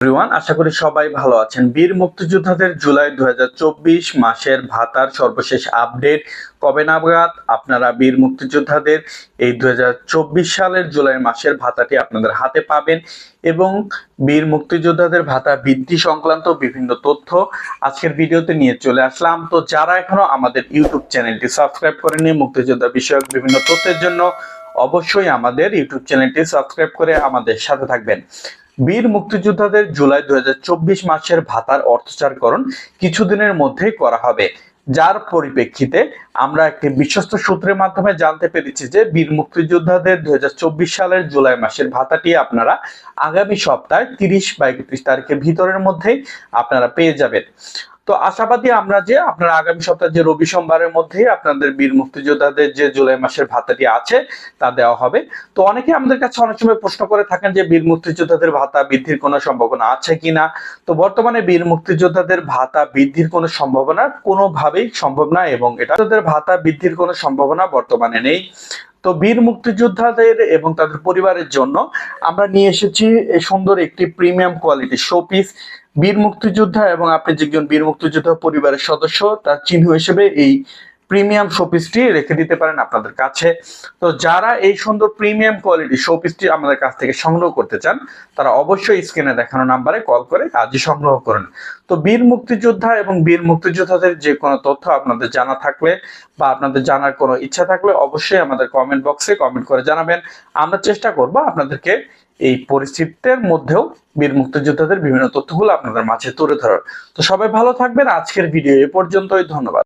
Everyone আশা করি সবাই ভালো আছেন। বীর মুক্তিযোদ্ধাদের জুলাই দু হাজার চব্বিশ মাসের ভাতার সর্বশেষ আপডেট কবে নাগাদ? আপনারা বীর মুক্তিযোদ্ধাদের এই দু হাজার চব্বিশ সালের জুলাই মাসের ভাতাটি আপনাদের হাতে পাবেন এবং বীর মুক্তিযোদ্ধাদের ভাতা বৃদ্ধি সংক্রান্ত বিভিন্ন তথ্য আজকের ভিডিওতে নিয়ে চলে আসলাম। তো যারা এখনও আমাদের ইউটিউব চ্যানেলটি সাবস্ক্রাইব করেনি মুক্তিযোদ্ধা বিষয়ক বিভিন্ন তথ্যের জন্য অবশ্যই আমাদের ইউটিউব চ্যানেলটি সাবস্ক্রাইব করে আমাদের সাথে থাকবেন। বীর মুক্তিযোদ্ধাদের জুলাই চব্বিশ মাসের ভাতার অর্থচারকরণ কিছুদিনের মধ্যেই করা হবে। যার পরিপ্রেক্ষিতে আমরা একটি বিশ্বস্ত সূত্রের মাধ্যমে জানতে পেরেছি যে বীর মুক্তিযোদ্ধাদের দুই হাজার চব্বিশ সালের জুলাই মাসের ভাতাটি আপনারা আগামী সপ্তাহে তিরিশ বা একত্রিশ তারিখের ভিতরের মধ্যেই আপনারা পেয়ে যাবেন। তো আশাবাদী আমরা যে আপনারা আগামী সপ্তাহে যে রবি সোমবারের মধ্যেই আপনাদের বীর মুক্তিযোদ্ধাদের যে জুলাই মাসের ভাতাটি আছে, তা দেওয়া হবে। তো অনেকে আমাদের কাছে অনেক সময় প্রশ্ন করে থাকেন যে বীর মুক্তিযোদ্ধাদের ভাতা বৃদ্ধির কোনো সম্ভাবনা আছে কিনা? তো বর্তমানে বীর মুক্তিযোদ্ধাদের ভাতা বৃদ্ধির কোনো সম্ভাবনা কোনোভাবেই সম্ভব না এবং এটা তাদের ভাতা বৃদ্ধির কোনো সম্ভাবনা বর্তমানে নেই। তো বীর মুক্তিযোদ্ধাদের এবং তাদের পরিবারের জন্য আমরা নিয়ে এসেছি সুন্দর একটি প্রিমিয়াম কোয়ালিটি শোপিস। বীর মুক্তিযোদ্ধা এবং আপনি যে একজন বীর মুক্তিযোদ্ধা পরিবারের সদস্য তার চিহ্ন হিসেবে এই প্রিমিয়াম শোপিসটি রেখে দিতে পারেন আপনাদের কাছে। তো যারা এই সুন্দর প্রিমিয়াম কোয়ালিটি শোপিসটি আমাদের কাছ থেকে সংগ্রহ করতে চান, তারা অবশ্যই স্ক্রিনে দেখানো নাম্বারে কল করে আজই সংগ্রহ করুন। তো বীর মুক্তিযোদ্ধা এবং বীর মুক্তিযোদ্ধাদের যে কোনো তথ্য আপনাদের জানা থাকলে বা আপনাদের জানার কোনো ইচ্ছা থাকলে অবশ্যই আমাদের কমেন্ট বক্সে কমেন্ট করে জানাবেন। আমরা চেষ্টা করব আপনাদেরকে এই পরিস্থিতির মধ্যেও বীর মুক্তিযোদ্ধাদের বিভিন্ন তথ্যগুলো আপনাদের মাঝে তুলে ধরার। তো সবাই ভালো থাকবেন। আজকের ভিডিও এ পর্যন্তই। ধন্যবাদ।